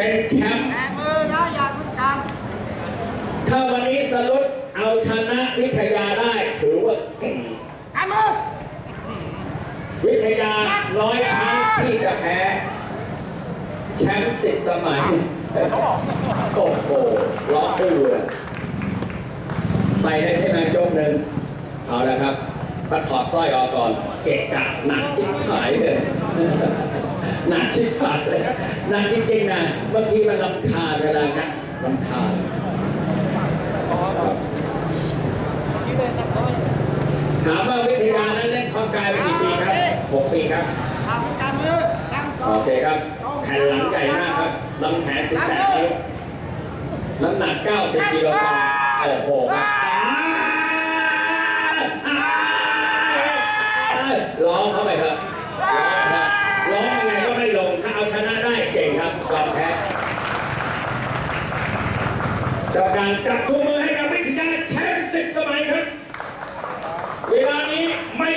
เป็นแชมป์แตะมือนะอย่าพึ่งกันถ้าวันนี้สรุปเอาชนะวิทยาได้ถือว่าเก่งกันมือวิทยาน้อยครั้งที่จะแพ้แชมป์สิบสมัยโอ้โหล็อกด้วยเรือไปได้ใช่ไหมยกหนึ่งเอาละครับมาถอดสร้อยออกก่อน เกะกะหนักชิบหายเลย หนักชิบหายเลยหนักจริงๆนะบางทีมันลำคาเวลากันลำคาถามว่าวิทยานั้นเล่นความกายมากี่ปีครับหกปีครับเอาพึ่งกันมือตั้งสอโอเคครับ แผ่นหลังใหญ่มากครับลำแขน18นิ้วน้ำหนัก90กิโลกรัมโอ้โหครับร้องเข้าไปครับ การจับชูมือให้กับวิทยาแชมป์สิบสมัยครับ เวลานี้ไม่